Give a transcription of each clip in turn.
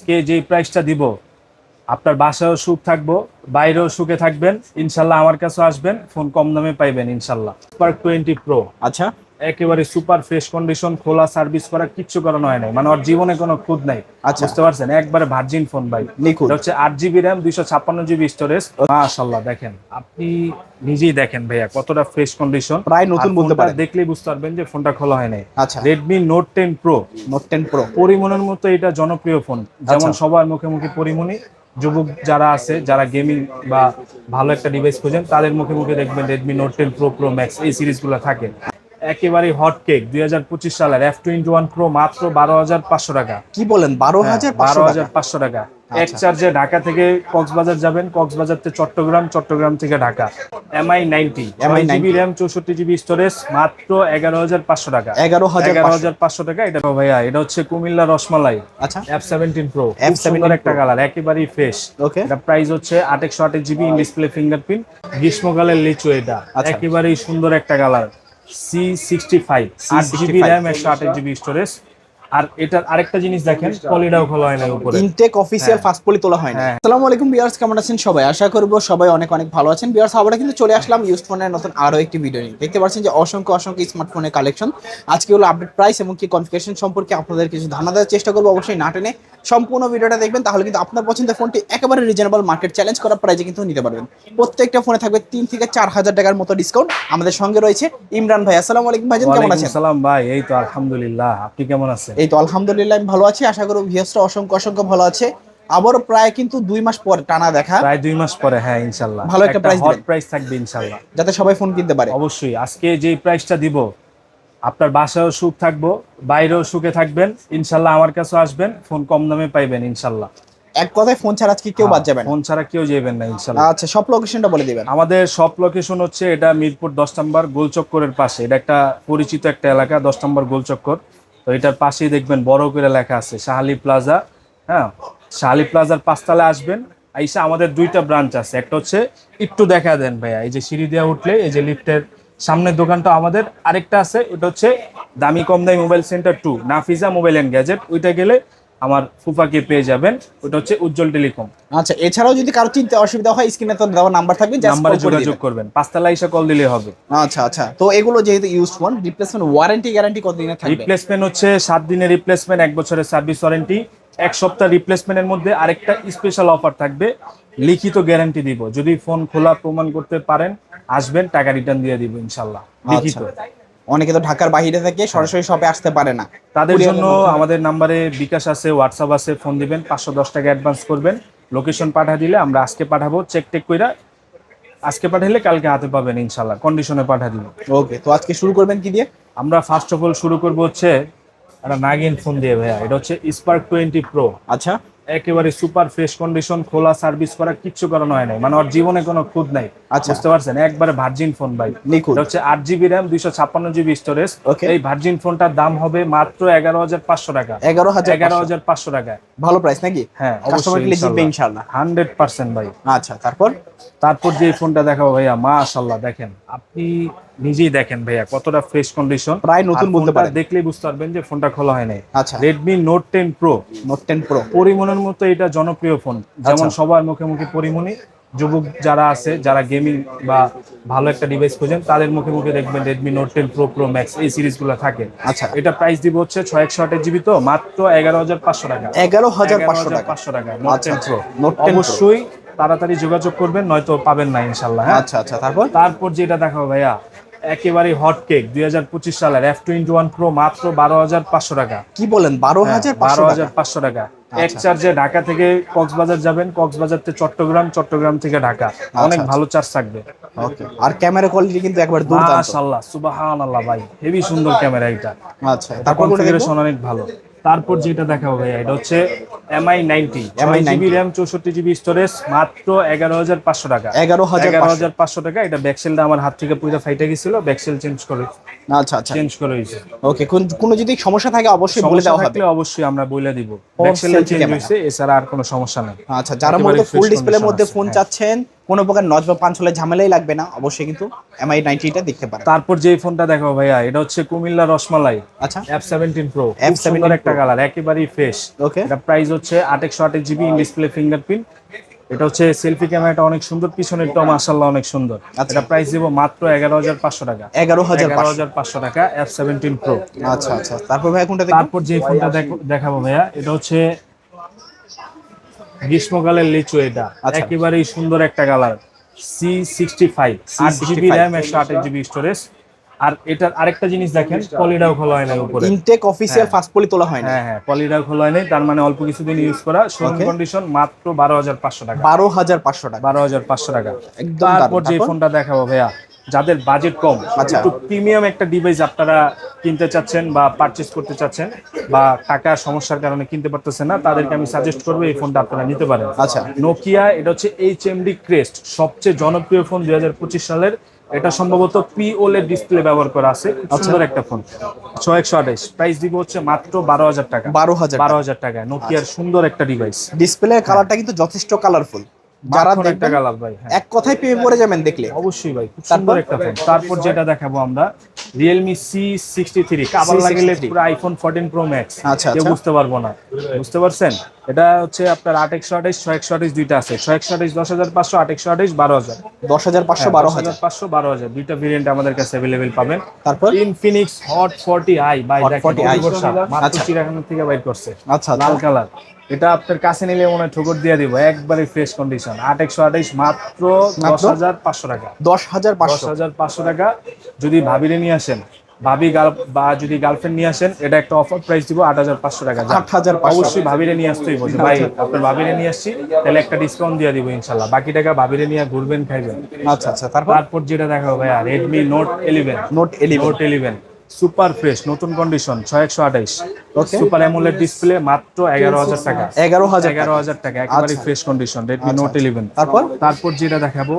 আজকে যে প্রাইসটা দিব, আপনার বাসায়ও সুখ থাকব, বাইরেও সুখে থাকবেন, ইনশাল্লাহ আমার কাছে আসবেন ফোন কম দামে পাইবেন, ইনশাল্লাহ। টোয়েন্টি প্রো আচ্ছা। একেবারে সুপার ফ্রেশ কন্ডিশন খোলা সার্ভিস করা কিচ্ছু করানো হয় নাই। মানে ওর জীবনে কোনো খুদ নাই। আচ্ছা। বুঝতে পারছেন? একবারে ভার্জিন ফোন ভাই। নিখুঁত। এটা হচ্ছে আট জিবি র্যাম দুইশো ছাপ্পান্ন জিবি স্টোরেজ মাশাল্লাহ দেখেন। আপনি নিজেই দেখেন ভাইয়া কতটা ফ্রেশ কন্ডিশন প্রায় নতুন বলতে পারেন। দেখলেই বুঝতে পারবেন যে ফোনটা খোলা হয় নাই। আচ্ছা। Redmi note ten pro note ten pro পরিমনের মতো এটা জনপ্রিয় ফোন যেমন আচ্ছা। সবার মুখে মুখে পরিমণি। যুবক যারা আছে যারা গেমিং বা ভালো একটা ডিভাইস খোঁজেন তাদের মুখে মুখে দেখবেন Redmi note ten pro pro max এই সিরিজগুলো থাকে। একেবারে হট কেক দুই হাজার পঁচিশ সালের এফ টোয়েন্টি ওয়ান প্রো মাত্র বারো হাজার পাঁচশো টাকা। কি বলেন বারো হাজার হ্যাঁ, বারো হাজার পাঁচশো টাকা। এক চার্জে ঢাকা থেকে কক্সবাজার যাবেন কক্সবাজার থেকে চট্টগ্রাম চট্টগ্রাম থেকে Dhaka. MI ninety MI 90 GB RAM চৌষট্টি জিবি স্টোরেজ মাত্র এগারো হাজার পাঁচশো টাকা। এগারো হাজার এগারো হাজার পাঁচশো টাকা এটা ভাইয়া এটা হচ্ছে কুমিল্লা রসমালাই। আচ্ছা। এফ সেভেন্টিন প্রো F17 সুন্দর একটা কালার একেবারেই ফ্রেশ ওকে এটা প্রাইস হচ্ছে আট একশো আটের জিবি ইন ডিসপ্লে ফিঙ্গারপ্রিন্ট গ্রীষ্মকালের লিচু এটা। আচ্ছা। একেবারেই সুন্দর একটা কালার সি সিক্সটি ফাইভ আট জিবি C65 র্যাম একশো আটের জিবি স্টোরেজ আর এটার আরেকটা জিনিস দেখেন পলিটাও খোলা হয় না উপরে। ইনটেক অফিসিয়াল ফার্স্ট পলি তোলা হয় না হ্যাঁ। আসসালামু আলাইকুম বিয়ার্স কেমন আছেন সবাই? আশা করব সবাই অনেক অনেক ভালো আছেন। বিয়ার্স আমরা কিন্তু চলে আসলাম ইউজ ফোনের নতুন আরও একটি ভিডিও নিয়ে। দেখতে পাচ্ছেন যে অসংখ্য অসংখ্য স্মার্টফোনের কালেকশন আজকে হলো আপডেট প্রাইস এবং কি কনফিগারেশন সম্পর্কে আপনাদের কিছু ধারণা দেওয়ার চেষ্টা করব। অবশ্যই না টেনে সম্পূর্ণ ভিডিওটা দেখবেন তাহলে কিন্তু আপনার পছন্দের ফোনটি একেবারে রিজনেবল মার্কেট চ্যালেঞ্জ করা প্রাইজে কিন্তু নিতে পারবেন। প্রত্যেকটা ফোনে থাকবে তিন থেকে চার হাজার টাকার মতো ডিসকাউন্ট আমাদের সঙ্গে রয়েছে ইমরান ভাই। আসসালামু আলাইকুম ভাইজান কেমন আছেন? সালাম ভাই এই তো আলহামদুলিল্লাহ। আপনি কেমন আছেন? এই তো আলহামদুলিল্লাহ আমি ভালো আছি। আশা করব ভিউসটা অসংখ্য অসংখ্য ভালো আছে। আবারও প্রায় কিন্তু দুই মাস পরে টানা দেখা। প্রায় দুই মাস পরে হ্যাঁ ইনশাল্লাহ। ভালো একটা price হট প্রাইস থাকবে ইনশাল্লাহ। যাতে সবাই ফোন কিনতে পারে। অবশ্যই আজকে যে প্রাইসটা দিব আপনার বাসায়ও সুখ থাকব বাইরেও সুখে থাকবেন ইনশাল্লাহ আমার কাছেও আসবেন ফোন কম দামে পাইবেন ইনশাল্লাহ। এক কথায় ফোন ছাড়া আজকে কেউ বাদ যাবেন ফোন ছাড়া কেউ যাবেন না ইনশাল্লাহ। আচ্ছা সব লোকেশনটা বলে দিবেন। আমাদের সব লোকেশন হচ্ছে এটা মিরপুর দশ নম্বর গোলচক্করের পাশে। এটা একটা পরিচিত একটা এলাকা দশ নম্বর গোলচক্কর। এটার পাশেই দেখবেন বড় করে লেখা আছে, শাহালি প্লাজা হ্যাঁ? শাহালি প্লাজার পাঁচতলায় আসবেন, আইসা আমাদের দুইটা ব্রাঞ্চ আছে, একটা হচ্ছে একটু দেখা দেন ভাইয়া, এই যে সিঁড়ি দিয়ে উঠলে, এই যে লিফটের সামনের দোকানটা আমাদের, আরেকটা আছে, ওটা হচ্ছে দামি কম দামি mobile centre two, Nafiza mobile and gadget, ওইটা গেলে আমার ফুফাকে পেয়ে যাবেন। ওটা হচ্ছে উজ্জ্বল টেলিকম। আচ্ছা এছাড়াও যদি কারও চিনতে অসুবিধা হয় স্ক্রিনে তো দেওয়া নাম্বার থাকবে জাস্ট নাম্বারে যোগাযোগ করবেন। পাঁচতলা এসে কল দিলে হবে। আচ্ছা আচ্ছা। তো এগুলো যেহেতু use phone replacement warranty guarantee কতদিনের থাকবে? রিপ্লেসমেন্ট হচ্ছে সাত দিনের রিপ্লেসমেন্ট এক বছরের সার্ভিস ওয়ারেন্টি এক সপ্তাহ রিপ্লেসমেন্টের মধ্যে আরেকটা স্পেশাল অফার থাকবে। লিখিত গ্যারান্টি দিব। যদি ফোন খোলা প্রমাণ করতে পারেন আসবেন টাকা রিটার্ন দিয়ে দিব ইনশাল্লাহ। লিখিত। আচ্ছা। অনেকে তো ঢাকার বাইরে থেকে সরাসরি শপে আসতে পারে না। তাদের জন্য আমাদের নাম্বারে বিকাশ আছে হোয়াটসঅ্যাপ আছে ফোন দিবেন পাঁচশো দশ টাকা অ্যাডভান্স করবেন। লোকেশন পাঠা দিলে আমরা আজকে পাঠাবো চেক টেক কইরা আজকে পাঠাইলে কালকে হাতে পাবেন ইনশাল্লাহ কন্ডিশনে পাঠা দিব। ওকে তো আজকে শুরু করবেন কি দিয়ে? আমরা ফার্স্ট অফ অল শুরু করব হচ্ছে একটা নাগিন ফোন দিয়ে ভাইয়া এটা হচ্ছে স্পার্ক টোয়েন্টি প্রো আচ্ছা। একেবারে সুপার ফ্রেশ কন্ডিশন খোলা সার্ভিস করা কিচ্ছু করানো হয় নাই। মানে ওর জীবনে কোনো খুদ নাই। আচ্ছা। বুঝতে পারছেন? একবারে ভার্জিন ফোন ভাই। নিখুঁত। হচ্ছে আট জিবি র্যাম দুইশো ছাপ্পান্ন জিবি স্টোরেজ. এই ভার্জিন ফোনটার দাম হবে মাত্র এগারো হাজার পাঁচশো টাকা। এগারো হাজার এগারো হাজার পাঁচশো টাকা ভালো প্রাইস নাকি? হ্যাঁ অবশ্যই জিতবে ইনশাল্লাহ। হান্ড্রেড পার্সেন্ট ভাই। আচ্ছা তারপর? তারপর যে ফোনটা দেখাবো ভাইয়া মাশাল্লাহ দেখেন। আপনি নিজেই দেখেন ভাইয়া কতটা ফ্রেশ কন্ডিশন প্রায় নতুন বলতে পারেন। দেখলেই বুঝতে পারবেন যে ফোনটা খোলা হয় নাই। আচ্ছা। Redmi note ten pro note ten pro পরিমনের মতো এটা জনপ্রিয় ফোন। যেমন আচ্ছা। সবার মুখে মুখে পরিমণি। যুবক যারা আছে যারা গেমিং বা ভালো একটা ডিভাইস খোঁজেন তাদের মুখে মুখে দেখবেন Redmi note ten pro pro max এই সিরিজগুলো থাকে। আচ্ছা। এটা প্রাইস দিব হচ্ছে ছয় একশো আটের জিবি তো মাত্র এগারো হাজার পাঁচশো টাকা। এগারো হাজার পাঁচশো টাকা। নোট টেন প্রো Note 10 অবশ্যই তাড়াতাড়ি যোগাযোগ করবেন নয়তো পাবেন না ইনশাল্লাহ হ্যাঁ। আচ্ছা আচ্ছা। তারপর? তারপর যেটা দেখাবো ভাইয়া একেবারে হট কেক দুই হাজার পঁচিশ সালের এফ টোয়েন্টি ওয়ান প্রো মাত্র বারো হাজার পাঁচশো টাকা। কি বলেন বারো হাজার বারো হাজার পাঁচশো টাকা। এক আচ্ছা। চার্জে ঢাকা থেকে কক্সবাজার যাবেন কক্সবাজার থেকে চট্টগ্রাম চট্টগ্রাম থেকে ঢাকা। অনেক আচ্ছা। ভালো চার্জ থাকবে। আর ক্যামেরা কোয়ালিটি কিন্তু একবার দুর্দান্ত। মাশাআল্লাহ সুবহানাল্লাহ ভাই হেভি সুন্দর ক্যামেরা এটা। আচ্ছা তারপর কনফিগারেশন অনেক ভালো। তারপর যেটা দেখাবো ভাই এটা হচ্ছে MI ninety MI 90 GB RAM চৌষট্টি জিবি স্টোরেজ মাত্র এগারো হাজার পাঁচশো টাকা। এগারো হাজার এগারো। হাজার পাঁচশো টাকা এটা ব্যাকসেলটা আমার হাত থেকে পুরো ফাইটে গেছিল ব্যাকসেল চেঞ্জ করে আচ্ছা আচ্ছা। চেঞ্জ করে হয়েছে। ওকে কোনো যদি সমস্যা থাকে অবশ্যই বলে দেওয়া হবে। অবশ্যই আমরা বলে দিব। ব্যাকসেলটা চেঞ্জ। হয়েছে এছাড়া আর কোনো সমস্যা নেই। আচ্ছা যারা মূলত ফুল ডিসপ্লের মধ্যে ফোন হ্যাঁ। চাচ্ছেন কোনো প্রকার নজ বা পাঞ্চ হলে ঝামেলাই লাগবে না অবশ্যই কিন্তু এমআই নাইনটিটা দেখতে পারেন। তারপর যে ফোনটা দেখো ভাইয়া এটা হচ্ছে কুমিল্লা রসমালাই। আচ্ছা। এফ সেভেন্টিন প্রো F17 সুন্দর একটা কালার একেবারেই ফ্রেশ ওকে এটা প্রাইস হচ্ছে আট একশো আটের জিবি ইন ডিসপ্লে ফিঙ্গারপ্রিন্ট এটা হচ্ছে সেলফি ক্যামেরাটা অনেক সুন্দর পিছনেরটাও মাসাল্লাহ অনেক সুন্দর। এটা প্রাইস দিব মাত্র এগারো হাজার পাঁচশো টাকা। এগারো হাজার এগারো হাজার পাঁচশো টাকা এফ সেভেন্টিন প্রো আচ্ছা আচ্ছা। তারপর ভাই কোনটা তারপর যে ফোনটা দেখাবো ভাইয়া এটা হচ্ছে গ্রীষ্মকালের লিচু এটা। আচ্ছা। একেবারেই সুন্দর একটা কালার। সি সিক্সটি ফাইভ আট জিবি র্যাম একশো আঠাশ জিবি স্টোরেজ আর এটার আরেকটা জিনিস দেখেন পলিটাও খোলা হয় না উপরে। ইনটেক অফিসিয়াল ফার্স্ট পলি তোলা হয় না হ্যাঁ হ্যাঁ পলিটাও খোলা হয় নাই। তার মানে অল্প কিছুদিন ইউজ করা। শোরুম কন্ডিশন মাত্র বারো হাজার পাঁচশো টাকা। বারো হাজার পাঁচশো টাকা। বারো হাজার পাঁচশো টাকা। একদম তারপর যে? ফোনটা দেখাবো ভাইয়া। যাদের বাজেট কম আচ্ছা। একটু প্রিমিয়াম একটা ডিভাইস আপনারা কিনতে চাচ্ছেন বা পারচেজ করতে চাচ্ছেন বা টাকার সমস্যার কারণে কিনতে পারতেছেন না তাদেরকে আমি সাজেস্ট করব এই ফোনটা আপনারা নিতে পারেন। আচ্ছা। নোকিয়া এটা হচ্ছে এইচ এমডি ক্রেস্ট সবচেয়ে জনপ্রিয় ফোন দুই হাজার পঁচিশ সালের। এটা সম্ভবত পি ওলের ডিসপ্লে ব্যবহার করা আছে আচ্ছা। সুন্দর একটা ফোন ছয় একশো আঠাইশ প্রাইস দিব হচ্ছে মাত্র বারো হাজার টাকা। বারো হাজার বারো হাজার টাকা নোকিয়ার সুন্দর একটা ডিভাইস ডিসপ্লে কালারটা কিন্তু যথেষ্ট কালারফুল যারা দেখবেন ভাই হ্যাঁ। এক কথায় পেয়ে পড়ে যাবেন দেখলে। অবশ্যই ভাই খুব তারপর? সুন্দর একটা ফোন। তারপর যেটা দেখাবো আমরা রিয়েলমি সি সিক্সটি থ্রি কাবার লাগলে C63 পুরো আইফোন ফোরটিন প্রো ম্যাক্স আচ্ছা। বুঝতে পারব না। বুঝতে পারছেন? এটা হচ্ছে আপনার আট একশো আঠাইশ ছয় একশো আঠাইশ দুইটা আছে। ছয় একশো আঠাইশ দশ হাজার পাঁচশো আট একশো আঠাইশ বারো হাজার। দশ হাজার পাঁচশো হ্যাঁ, বারো হাজার পাঁচশো বারো হাজার। দুইটা ভেরিয়েন্ট আমাদের কাছে অ্যাভেলেবেল পাবেন। তারপর? ইনফিনিক্স হট ফর্টি আই বাই Hot 40i মাত্র আচ্ছা। চিড়াখানা থেকে বাইর করছে। আচ্ছা লাল আচ্ছা। কালার। এটা আপনার কাছে নিলে মনে হয় ঠোকর দিয়ে দিব। একবারে ফ্রেশ কন্ডিশন আট একশো আঠাইশ মাত্র দশ হাজার পাঁচশো টাকা। দশ হাজার পাঁচশো। হাজার পাঁচশো টাকা। যদি ভাবিরে নিয়ে আসেন ভাবি গাল বা যদি গার্লফ্রেন্ড নিয়ে আসেন এটা একটা অফার প্রাইস দিব আট হাজার পাঁচশো টাকা আট হাজার পাঁচশো। অবশ্যই ভাবিরে নিয়ে আসতেই বলছি ভাই আপনার ভাবিরে নিয়ে আসছি তাহলে একটা ডিসকাউন্ট দিয়ে দিব ইনশাল্লাহ। বাকি টাকা ভাবিরে নিয়ে ঘুরবেন খাইবেন। আচ্ছা আচ্ছা। তারপর? তারপর যেটা দেখাবো ভাইয়া Redmi note eleven note eleven note eleven super fresh নতুন কন্ডিশন ছয় একশো আঠাইশ. সুপার অ্যামোলেড ডিসপ্লে মাত্র এগারো হাজার টাকা। এগারো হাজার এগারো হাজার টাকা একেবারে আচ্ছা। Fresh condition Redmi note eleven তারপর? তারপর যেটা দেখাবো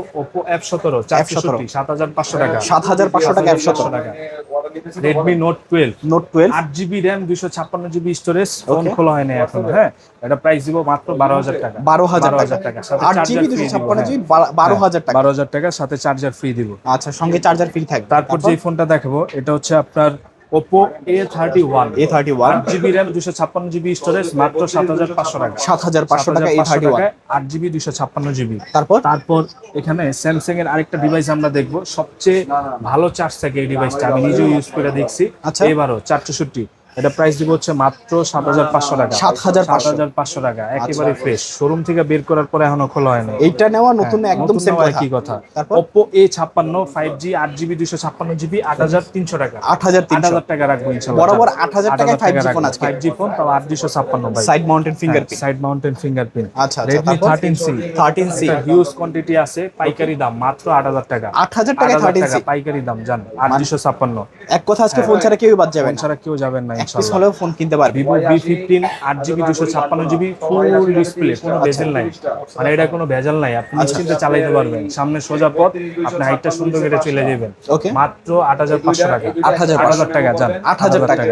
চারশো সাত হাজার পাঁচশো টাকা। সাত হাজার পাঁচশো টাকা একশো টাকা। Redmi note twelve note twelve আট জিবি র্যাম দুইশো ছাপ্পান্ন জিবি স্টোরেজ ফোন. খোলা হয়নি এখন হ্যাঁ? এটা প্রাইস দিব মাত্র বারো হাজার টাকা। বারো হাজার টাকা। সাথে আট charger জিবি free দুশো দিব, ছাপ্পান্ন হ্যাঁ। জিবি বারো হাজার টাকা। বারো হাজার টাকা সাথে চার্জার ফ্রি দিব। আচ্ছা সঙ্গে চার্জার ফ্রি থাকবে। তারপর যে ফোনটা দেখাবো এটা হচ্ছে আপনার Oppo A thirty one A thirty one GB RAM দুশো ছাপ্পান্ন জিবি স্টোরেজ মাত্র সাত হাজার পাঁচশো টাকা। সাত হাজার পাঁচশো টাকা এ থার্টি ওয়ান আট জিবি দুশো ছাপ্পান্ন জিবি তারপর? তারপর এখানে স্যামসাং এর আরেকটা ডিভাইস আমরা দেখব। সবচেয়ে ভালো চার্জ থাকে এই ডিভাইসটা আমি নিজেও ইউজ করে দেখছি। আচ্ছা। এবারও চারশোষট্টি এটা প্রাইস দিব হচ্ছে মাত্র সাত হাজার পাঁচশো টাকা। 7,500 সাত হাজার পাঁচশো টাকা একেবারে ফ্রেশ শোরুম থেকে বের করার পরে এখনও খোলা হয়নি এইটা নেওয়া নতুন হ্যাঁ, একদম নতুন সেম কথা। একই কথা। ওপো এ ছাপ্পান্ন ফাইভ জি আট জিবি দুশো ছাপ্পান্ন জিবি আট হাজার তিনশো টাকা। আট হাজার আট হাজার টাকা রাখব ইনশাল্লাহ। বরাবর 8,000 টাকায় 5G ফোন আজকে। ফাইভ জি ফোন তাও আট দুশো ছাপ্পান্ন side mounted fingerprint side mounted fingerprint আচ্ছা আচ্ছা Redmi thirteen C thirteen C huge quantity আছে পাইকারি দাম মাত্র আট হাজার টাকা। আট হাজার টাকায় 8,000 থার্টিন টাকা সি পাইকারি দাম জান আট দুশো ছাপ্পান্ন। এক কথা আজকে ফোন ছাড়া কেউই বাদ যাবেন ছাড়া কেউ যাবেন না এক হলেও ফোন কিনতে পারবে। ভিভো বি ফিফটিন আট জিবি দুশো ছাপ্পান্ন জিবি ফুল ডিসপ্লে কোনো ভেজাল নাই। মানে এটা কোনো ভেজাল নাই আপনি আচ্ছা। নিশ্চিন্তে চালাইতে পারবেন। সামনে সোজা পথ আপনি হাইটটা সুন্দর করে চলে যাবেন। মাত্র আট হাজার পাঁচশো টাকা। 8,500 হাজার টাকা আট হাজার টাকা।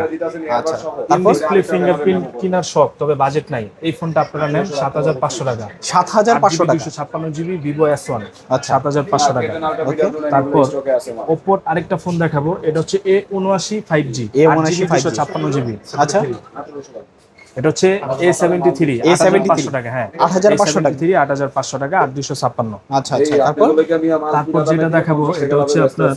আচ্ছা। তারপর? ডিসপ্লে ফিঙ্গারপ্রিন্ট কেনার শখ তবে বাজেট নাই। এই ফোনটা আপনারা নেন সাত হাজার পাঁচশো টাকা। সাত হাজার পাঁচশো টাকা। দুশো ছাপ্পান্ন জিবি ভিভো এস ওয়ান আচ্ছা। সাত হাজার পাঁচশো টাকা। ওকে তারপর ওপোর আরেকটা ফোন দেখাবো এটা হচ্ছে এ উনআশি ফাইভ জি A79 দুশো 5G ছাপ্পান্ন জিবি। আচ্ছা। এটা হচ্ছে এ সেভেন্টি থ্রি A73 টাকা হ্যাঁ। 8,500 টাকা। থ্রি আট হাজার পাঁচশো টাকা আট দুশো ছাপ্পান্ন। আচ্ছা আচ্ছা। তারপর? তারপর যেটা দেখাবো এটা হচ্ছে আপনার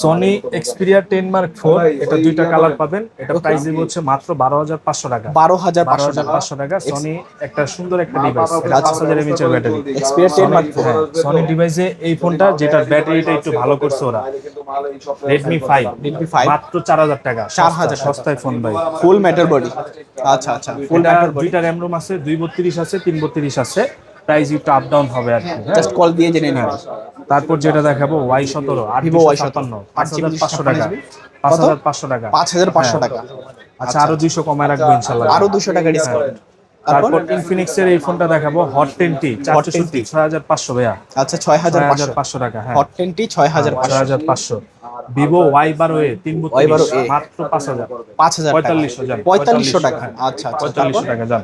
Sony Xperia ten mark four এটা দুইটা কালার পাবেন। এটা প্রাইস দিব হচ্ছে মাত্র বারো হাজার পাঁচশো টাকা। বারো হাজার বারো হাজার পাঁচশো টাকা। সনি একটা সুন্দর একটা ডিভাইস পাঁচ হাজার এমএচ এর battery Xperia 10 Mark IV Sony ডিভাইসে এই ফোনটা যেটা ব্যাটারিটা একটু ভালো করছে ওরা। রেডমি ফাইভ রেডমি ফাইভ মাত্র চার হাজার টাকা। চার হাজার সস্তায় ফোন ভাই। ফুল ম্যাটার বডি আচ্ছা আচ্ছা। ফুল ম্যাটার দুইটা র্যাম রোম আছে দুই বত্রিশ আছে তিন বত্রিশ আছে। প্রাইস একটু আপ ডাউন হবে আর কি হ্যাঁ? জাস্ট কল দিয়ে জেনে নেবেন। তারপর যেটা দেখাবো ওয়াই সতেরো আট Vivo Vivo Y17 ওয়াই সাতান্ন পাঁচ হাজার পাঁচশো টাকা পাঁচ হাজার পাঁচশো টাকা। পাঁচ হাজার পাঁচশো হ্যাঁ। টাকা। আচ্ছা আরও দুইশো কমায় রাখব ইনশাল্লাহ। আরও দুশো টাকা ডিসকাউন্ট তারপর? তারপর ইনফিনিক্স এর এই ফোনটা দেখাবো হট টেন টি চারশো ছয় হাজার পাঁচশো ভাইয়া। আচ্ছা ছয় হাজার পাঁচশো। টাকা হ্যাঁ। হট ছয় হাজার ছয় হাজার পাঁচশো। ভিভো ওয়াই বারো এ তিন Y12 বত্রিশ মাত্র পাঁচ হাজার পাঁচ হাজার পঁয়তাল্লিশশো যান পঁয়তাল্লিশশো টাকা। আচ্ছা আচ্ছা পঁয়তাল্লিশশো টাকা যান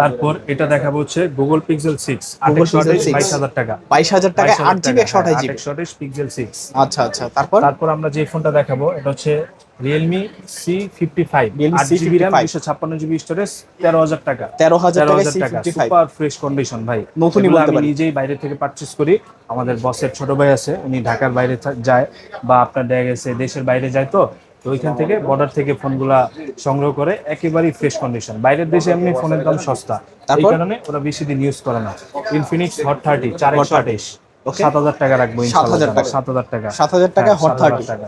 তারপর এটা দেখাবো হচ্ছে গুগল পিক্সেল সিক্স Google আঠাশশো Pixel 6 বাইশ হাজার টাকা। বাইশ হাজার টাকা আট জিবি একশো আঠাশ জিবি। পিক্সেল সিক্স আচ্ছা আচ্ছা তারপর? তারপর আমরা যে ফোনটা দেখাবো এটা হচ্ছে Realme C fifty five Realme আট জিবি র্যাম দুশো ছাপ্পান্ন জিবি স্টোরেজ তেরো হাজার টাকা। তেরো হাজার টাকা হাজার সুপার ফ্রেশ কন্ডিশন ভাই। নতুনই বলতে আমি নিজেই বাইরে থেকে পারচেস করি। আমাদের বসের ছোট ভাই আছে উনি ঢাকার বাইরে যায় বা আপনার দেখা গেছে দেশের বাইরে যায় তো তো ওইখান থেকে বর্ডার থেকে ফোনগুলা সংগ্রহ করে একেবারেই ফ্রেশ কন্ডিশন বাইরের দেশে এমনি ফোনের দাম সস্তা। এই কারণে ওরা বেশি দিন ইউজ করে না। ইনফিনিক্স হট থার্টি চার একশো Okay. সাত হাজার টাকা রাখব 7,000 টাকা। সাত হাজার টাকা। সাত হাজার টাকা হট থার্টি টাকা।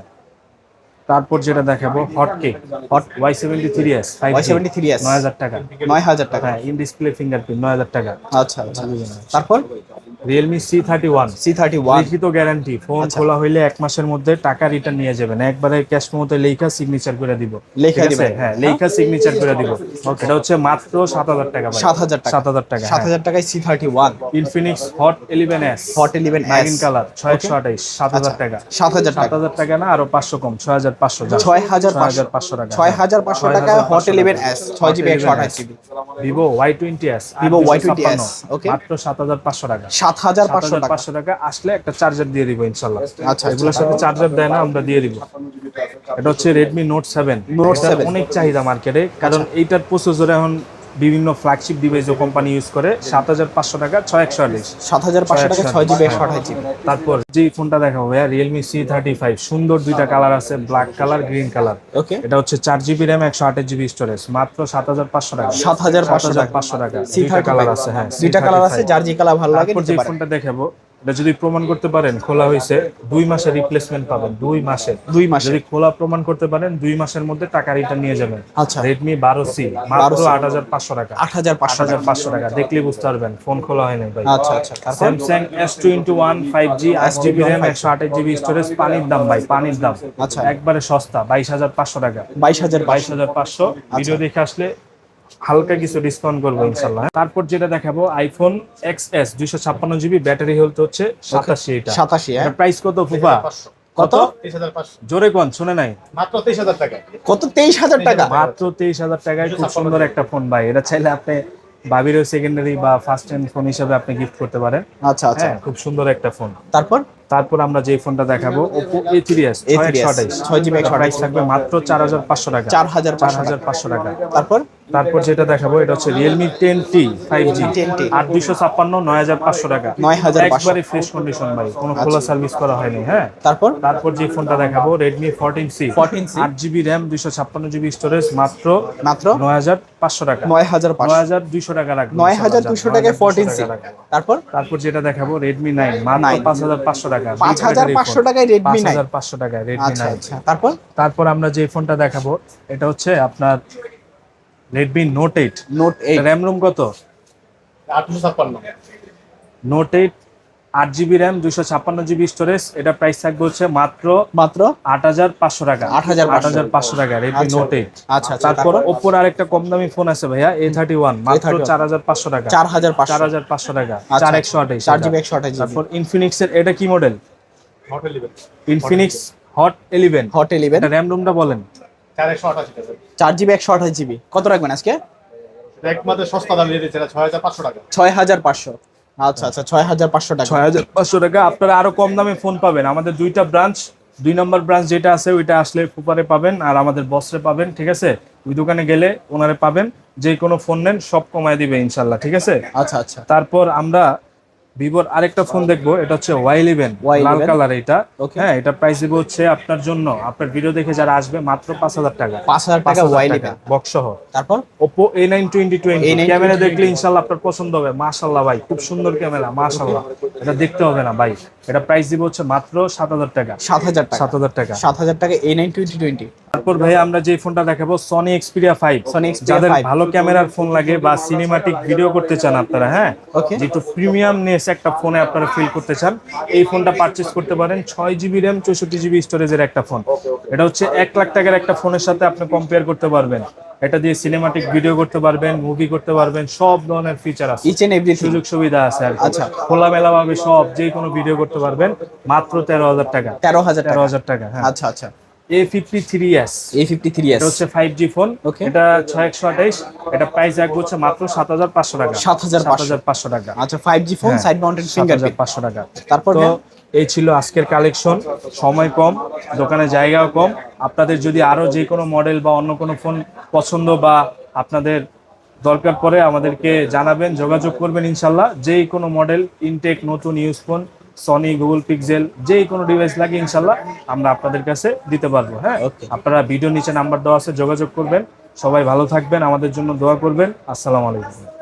তারপর যেটা দেখাবো hot K hot Y seventy three S seventy three S নয় হাজার টাকা। নয় হাজার টাকা। হ্যাঁ ইন ডিসপ্লে ফিঙ্গারপ্রিন্ট নয় হাজার টাকা। আচ্ছা আচ্ছা তারপর? Realme C thirty one C thirty one লিখিত গ্যারান্টি ফোন আচ্ছা। খোলা হইলে এক মাসের মধ্যে টাকা রিটার্ন নিয়ে যাবেন। একবারে ক্যাশ মতো লেখা সিগনেচার করে দিব। লেখা দিবেন। হ্যাঁ লেখা সিগনেচার করে দিব। এটা হচ্ছে মাত্র সাত হাজার টাকা সাত হাজার টাকা। সাত হাজার টাকা সাত হাজার টাকায় C thirty one Infinix hot eleven S hot eleven ম্যাগিন colour ছয় একশো আঠাইশ সাত হাজার টাকা। সাত হাজার সাত হাজার টাকা না আরও পাঁচশো কম ছয় হাজার পাঁচশো ছয় হাজার হাজার পাঁচশো টাকা ছয় হাজার পাঁচশো টাকা হট ইলেভেন এস ছয় জিবি একশো আঠাশ GB Vivo Y twenty S Vivo Y20s, okay. মাত্র সাত হাজার পাঁচশো টাকা। সাত হাজার পাঁচশো টাকা। পাঁচশো টাকা আসলে একটা চার্জার দিয়ে দিব ইনশাল্লাহ। আচ্ছা, এগুলোর সাথে চার্জার দেয় না আমরা দিয়ে দিব। এটা হচ্ছে Redmi note seven note seven অনেক চাহিদা মার্কেটে কারণ এইটার প্রসেসর এখন বিভিন্ন ফ্ল্যাগশিপ ডিভাইস কোম্পানি ইউজ করে সাত হাজার পাঁচশো টাকা ছয় একশো আঠাশ সাত হাজার পাঁচশো টাকা ছয় জিবি একশো আঠাশ জিবি তারপর যে ফোনটা দেখাবো ভাইয়া রিয়েলমি সি থার্টি ফাইভ সুন্দর দুইটা কালার আছে black colour green colour okay এটা হচ্ছে চার জিবি র্যাম একশো আঠাশ জিবি স্টোরেজ মাত্র সাত হাজার পাঁচশো টাকা। 7,500 হাজার পাঁচশো টাকা। সি থার্টি কালার আছে হ্যাঁ দুইটা কালার আছে যার যে কালার ভালো লাগে যে ফোনটা দেখাবো এটা যদি প্রমাণ করতে পারেন খোলা হয়েছে দুই মাসের রিপ্লেসমেন্ট পাবেন দুই মাসে। দুই মাসে। যদি খোলা প্রমাণ করতে পারেন দুই মাসের মধ্যে টাকা রিটার্ন নিয়ে যাবেন। আচ্ছা। রেডমি বারো সি মাত্র আট হাজার পাঁচশো টাকা। আট হাজার পাঁচশো হাজার পাঁচশো টাকা। দেখলে বুঝতে পারবেন ফোন খোলা হয় নাই ভাই। আচ্ছা আচ্ছা। Samsung S twenty one five G আট জিবি র্যাম একশো আঠাশ জিবি স্টোরেজ পানির দাম ভাই পানির দাম। আচ্ছা। একবারে সস্তা বাইশ হাজার পাঁচশো টাকা। বাইশ হাজার বাইশ হাজার পাঁচশো। ভিডিও দেখে আসলে হালকা কিছু ডিসকাউন্ট করব ইনশাল্লাহ তারপর যেটা দেখাবো আইফোন এক্স এস দুইশো ছাপ্পান্ন জিবি ব্যাটারি হেলথ হচ্ছে সাতাশি এটা। সাতাশি হ্যাঁ। প্রাইস কত ফুফা? কত? জোরে কোন শুনে নাই? মাত্র তেইশ হাজার টাকা। কত? তেইশ হাজার টাকা? মাত্র তেইশ হাজার টাকায় খুব সুন্দর একটা ফোন ভাই। এটা চাইলে আপনি সেকেন্ডারি বা ফার্স্ট হ্যান্ড ফোন হিসেবে আপনি গিফট করতে পারেন। আচ্ছা আচ্ছা। হ্যাঁ খুব সুন্দর একটা ফোন তারপর? তারপর আমরা যে ফোনটা দেখাবো Oppo A3s A3s, 6 GB price থাকবে মাত্র চার হাজার পাঁচশো টাকা। চার হাজার চার পাঁচশো হাজার টাকা পাঁচশো টাকা। তারপর? তারপর যেটা দেখাবো এটা হচ্ছে Realme ten T five G 10T আট দুইশো ছাপ্পান্ন নয় হাজার পাঁচশো টাকা। 9,500 একবারে ফ্রেশ কন্ডিশন ভাই কোনো খোলা সার্ভিস করা হয়নি হ্যাঁ? তারপর? তারপর যে ফোনটা দেখাবো রেডমি ফোরটিন সি 14C আট জিবি র্যাম দুইশো ছাপ্পান্ন জিবি স্টোরেজ মাত্র মাত্র নয় হাজার পাঁচশো টাকা। নয় হাজার নয় পাঁচশো হাজার দুইশো টাকা রাখব নয় হাজার দুশো টাকায় ফোরটিন সি তারপর? তারপর যেটা দেখাবো রেডমি নাইন মাত্র 9 পাঁচ হাজার পাঁচশো টাকা 5,500 টাকায় Redmi পাঁচ 9 হাজার পাঁচশো টাকা রেডমি আচ্ছা আচ্ছা তারপর? তারপর আমরা যে ফোনটা দেখাবো এটা হচ্ছে আপনার Redmi note eight note eight RAM ROM কত? আটশো ছাপ্পান্ন। নোট এইট আট জিবি র্যাম দুইশো ছাপ্পান্ন জিবি স্টোরেজ এটা প্রাইস থাকবে হচ্ছে মাত্র মাত্র? আট হাজার পাঁচশো টাকা। আট হাজার আট হাজার পাঁচশো টাকা রেডমি। নোট এইট আচ্ছা তারপর ওপোর আরেকটা কম দামি ফোন আছে ভাইয়া এ থার্টি ওয়ান মাত্র চার হাজার পাঁচশো টাকা। চার হাজার চার হাজার পাঁচশো টাকা আচ্ছা, চার একশো আঠাইশ চার জিবি একশো আঠাশ জিবি। তারপর ইনফিনিক্স এর এটা কি model Infinix hot eleven hot eleven RAM রুমটা বলেন। চার একশো আঠাশি চার জিবি একশো আঠাশ জিবি। কত রাখবেন আজকে? একমাত্র সস্তা দাম দিয়ে দিচ্ছে ছয় হাজার পাঁচশো টাকা। ছয় হাজার পাঁচশো। আচ্ছা আচ্ছা ছয় হাজার পাঁচশো টাকা। ছয় হাজার পাঁচশো টাকা আপনারা আরও কম দামে ফোন পাবেন। আমাদের দুইটা ব্রাঞ্চ দুই নম্বর ব্রাঞ্চ যেটা আছে ওইটা আসলে ফুপারে পাবেন আর আমাদের বসরে পাবেন ঠিক আছে? ওই দোকানে গেলে ওনারে পাবেন। যে কোনো ফোন নেন সব কমায় দিবে ইনশাল্লাহ ঠিক আছে? আচ্ছা আচ্ছা। তারপর আমরা ভিভোর আরেকটা ফোন দেখব এটা হচ্ছে ওয়াই ইলেভেন Y11 লাল কালার এটা. হ্যাঁ এটা প্রাইস দিব হচ্ছে আপনার জন্য। আপনার ভিডিও দেখে যারা আসবে মাত্র পাঁচ হাজার টাকা। পাঁচ হাজার টাকা ওয়াই ইলেভেন বক্স সহ তারপর? Oppo A nine twenty twenty A9 camera দেখলে ইনশাল্লাহ আপনার পছন্দ হবে। মাশাল্লাহ ভাই খুব সুন্দর ক্যামেরা মাশাল্লাহ। এটা দেখতে হবে না ভাই। এটা প্রাইস দিব হচ্ছে মাত্র সাত হাজার টাকা। সাত হাজার টাকা। সাত হাজার টাকা। সাত হাজার টাকা এ নাইন টোয়েন্টি টোয়েন্টি তারপর ভাই আমরা যে ফোনটা দেখাবো সনি এক্সপিরিয়া ফাইভ যাদের ভালো ক্যামেরার ফোন লাগে বা সিনেমাটিক ভিডিও করতে চান আপনারা হ্যাঁ. যেহেতু প্রিমিয়াম নেস একটা ফোনে আপনারা ফিল করতে চান এই ফোনটা পারচেস করতে পারেন। ছয় জিবি র্যাম চৌষট্টি জিবি স্টোরেজের একটা ফোন এটা হচ্ছে এক লাখ টাকার একটা ফোনের সাথে আপনি কম্পেয়ার করতে পারবেন। এটা দিয়ে সিনেমাটিক ভিডিও করতে পারবেন মুভি করতে পারবেন সব ধরনের ফিচার আছে। ইচ এন্ড এভরিথিং সুযোগ সুবিধা আছে আর আচ্ছা। খোলামেলা ভাবে সব যে কোনো ভিডিও করতে পারবেন মাত্র তেরো হাজার টাকা। তেরো হাজার তেরো হাজার টাকা হ্যাঁ। আচ্ছা আচ্ছা। A fifty three S A fifty three S এটা হচ্ছে ফাইভ জি ফোন এটা ছয় একশো আঠাইশ এটা প্রাইস রাখব হচ্ছে মাত্র সাত হাজার পাঁচশো টাকা। 7,500 হাজার পাঁচশো। টাকা। আচ্ছা ফোন হ্যাঁ, সাইড মাউন্টেড টাকা। তারপর এই ছিল আজকের কালেকশন সময় কম দোকানে জায়গাও কম। আপনাদের যদি আরও যে কোনো মডেল বা অন্য কোনো ফোন পছন্দ বা আপনাদের দরকার পড়ে আমাদেরকে জানাবেন যোগাযোগ করবেন ইনশাল্লাহ। যেই কোনো মডেল ইনটেক নতুন use phone Sony Google pixel যেই কোনো ডিভাইস লাগে ইনশাল্লাহ আমরা আপনাদের কাছে দিতে পারব হ্যাঁ. আপনারা ভিডিও নিচে নাম্বার দেওয়া আছে যোগাযোগ করবেন। সবাই ভালো থাকবেন আমাদের জন্য দোয়া করবেন। আসসালামু আলাইকুম।